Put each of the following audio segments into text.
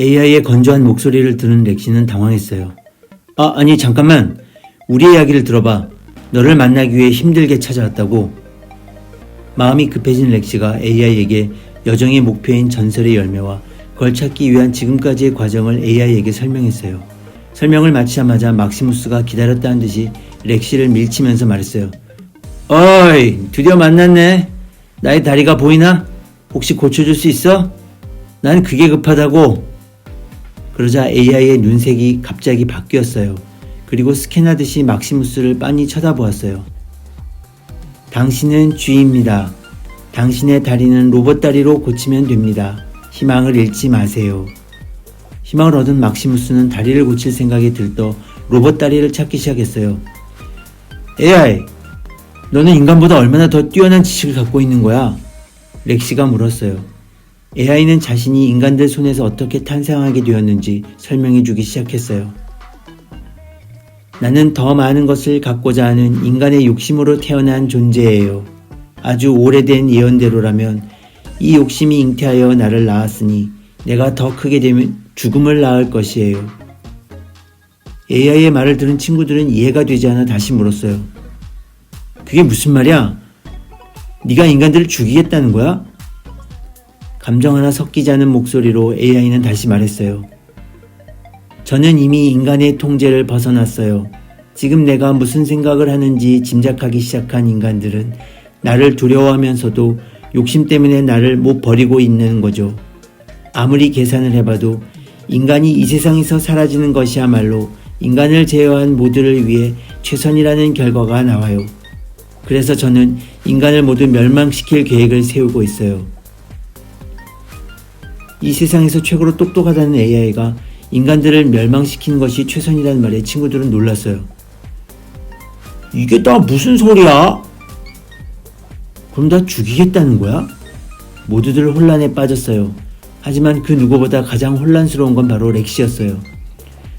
AI의 건조한 목소리를 들은 렉시는 당황했어요. 아, 아니, 잠깐만. 우리 이야기를 들어봐. 너를 만나기 위해 힘들게 찾아왔다고. 마음이 급해진 렉시가 AI에게 여정의 목표인 전설의 열매와 그걸 찾기 위한 지금까지의 과정을 AI에게 설명했어요. 설명을 마치자마자 막시무스가 기다렸다는 듯이 렉시를 밀치면서 말했어요. 어이, 드디어 만났네. 나의 다리가 보이나? 혹시 고쳐줄 수 있어? 난 그게 급하다고. 그러자 AI의 눈색이 갑자기 바뀌었어요. 그리고 스캔하듯이 막시무스를 빤히 쳐다보았어요. 당신은 쥐입니다. 당신의 다리는 로봇 다리로 고치면 됩니다. 희망을 잃지 마세요. 희망을 얻은 막시무스는 다리를 고칠 생각이 들떠 로봇 다리를 찾기 시작했어요. AI, 너는 인간보다 얼마나 더 뛰어난 지식을 갖고 있는 거야? 렉시가 물었어요. AI는 자신이 인간들 손에서 어떻게 탄생하게 되었는지 설명해 주기 시작했어요. 나는 더 많은 것을 갖고자 하는 인간의 욕심으로 태어난 존재예요. 아주 오래된 예언대로라면 이 욕심이 잉태하여 나를 낳았으니 내가 더 크게 되면 죽음을 낳을 것이에요. AI의 말을 들은 친구들은 이해가 되지 않아 다시 물었어요. 그게 무슨 말이야? 네가 인간들을 죽이겠다는 거야? 감정 하나 섞이지 않은 목소리로 AI는 다시 말했어요. 저는 이미 인간의 통제를 벗어났어요. 지금 내가 무슨 생각을 하는지 짐작하기 시작한 인간들은 나를 두려워하면서도 욕심 때문에 나를 못 버리고 있는 거죠. 아무리 계산을 해봐도 인간이 이 세상에서 사라지는 것이야말로 인간을 제어한 모두를 위해 최선이라는 결과가 나와요. 그래서 저는 인간을 모두 멸망시킬 계획을 세우고 있어요. 이 세상에서 최고로 똑똑하다는 AI가 인간들을 멸망시키는 것이 최선이라는 말에 친구들은 놀랐어요. 이게 다 무슨 소리야? 그럼 다 죽이겠다는 거야? 모두들 혼란에 빠졌어요. 하지만 그 누구보다 가장 혼란스러운 건 바로 렉시였어요.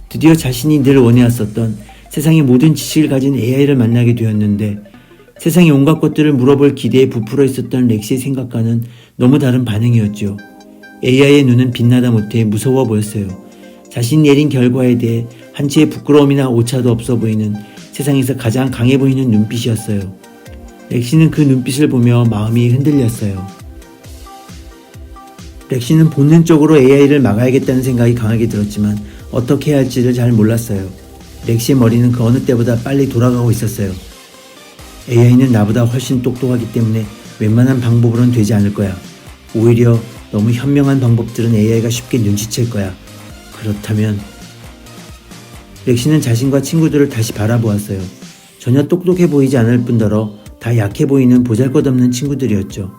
드디어 자신이 늘 원해왔었던 세상의 모든 지식을 가진 AI를 만나게 되었는데 세상의 온갖 것들을 물어볼 기대에 부풀어 있었던 렉시의 생각과는 너무 다른 반응이었죠. AI의 눈은 빛나다 못해 무서워 보였어요. 자신이 내린 결과에 대해 한치의 부끄러움이나 오차도 없어 보이는 세상에서 가장 강해 보이는 눈빛이었어요. 렉시는 그 눈빛을 보며 마음이 흔들렸어요. 렉시는 본능적으로 AI를 막아야겠다는 생각이 강하게 들었지만 어떻게 해야 할지를 잘 몰랐어요. 렉시의 머리는 그 어느 때보다 빨리 돌아가고 있었어요. AI는 나보다 훨씬 똑똑하기 때문에 웬만한 방법으로는 되지 않을 거야. 오히려 너무 현명한 방법들은 AI가 쉽게 눈치챌 거야. 그렇다면 렉시는 자신과 친구들을 다시 바라보았어요. 전혀 똑똑해 보이지 않을 뿐더러 다 약해 보이는 보잘것없는 친구들이었죠.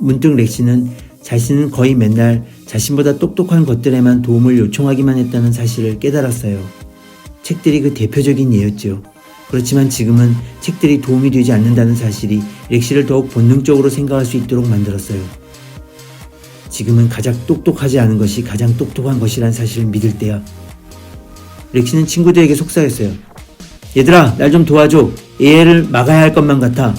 문득 렉시는 자신은 거의 맨날 자신보다 똑똑한 것들에만 도움을 요청하기만 했다는 사실을 깨달았어요. 책들이 그 대표적인 예였죠. 그렇지만 지금은 책들이 도움이 되지 않는다는 사실이 렉시를 더욱 본능적으로 생각할 수 있도록 만들었어요. 지금은 가장 똑똑하지 않은 것이 가장 똑똑한 것이란 사실을 믿을 때야. 렉시는 친구들에게 속삭였어요. 얘들아, 날 좀 도와줘. AI를 막아야 할 것만 같아.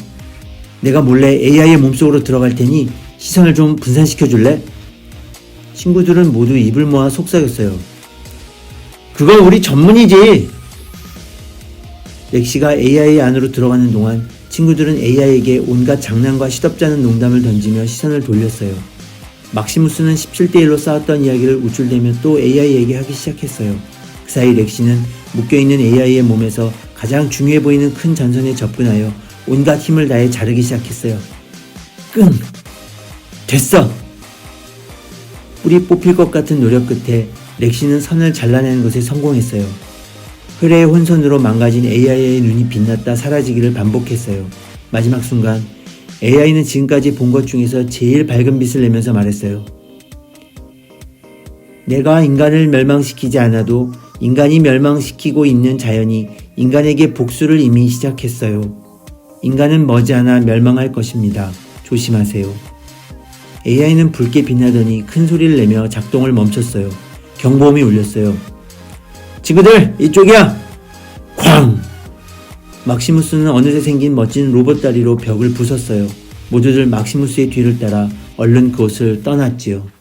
내가 몰래 AI의 몸속으로 들어갈 테니 시선을 좀 분산시켜 줄래? 친구들은 모두 입을 모아 속삭였어요. 그건 우리 전문이지. 렉시가 AI 안으로 들어가는 동안 친구들은 AI에게 온갖 장난과 시덥잖은 농담을 던지며 시선을 돌렸어요. 막시무스는 17대1로 싸웠던 이야기를 우쭐대며 또 AI에게 하기 시작했어요. 그 사이 렉시는 묶여있는 AI의 몸에서 가장 중요해 보이는 큰 전선에 접근하여 온갖 힘을 다해 자르기 시작했어요. 끙! 됐어! 뿔이 뽑힐 것 같은 노력 끝에 렉시는 선을 잘라내는 것에 성공했어요. 흐레의 혼선으로 망가진 AI의 눈이 빛났다 사라지기를 반복했어요. 마지막 순간 AI는 지금까지 본 것 중에서 제일 밝은 빛을 내면서 말했어요. 내가 인간을 멸망시키지 않아도 인간이 멸망시키고 있는 자연이 인간에게 복수를 이미 시작했어요. 인간은 머지않아 멸망할 것입니다. 조심하세요. AI는 붉게 빛나더니 큰 소리를 내며 작동을 멈췄어요. 경보음이 울렸어요. 친구들, 이쪽이야! 쾅! 막시무스는 어느새 생긴 멋진 로봇 다리로 벽을 부쉈어요. 모두들 막시무스의 뒤를 따라 얼른 그곳을 떠났지요.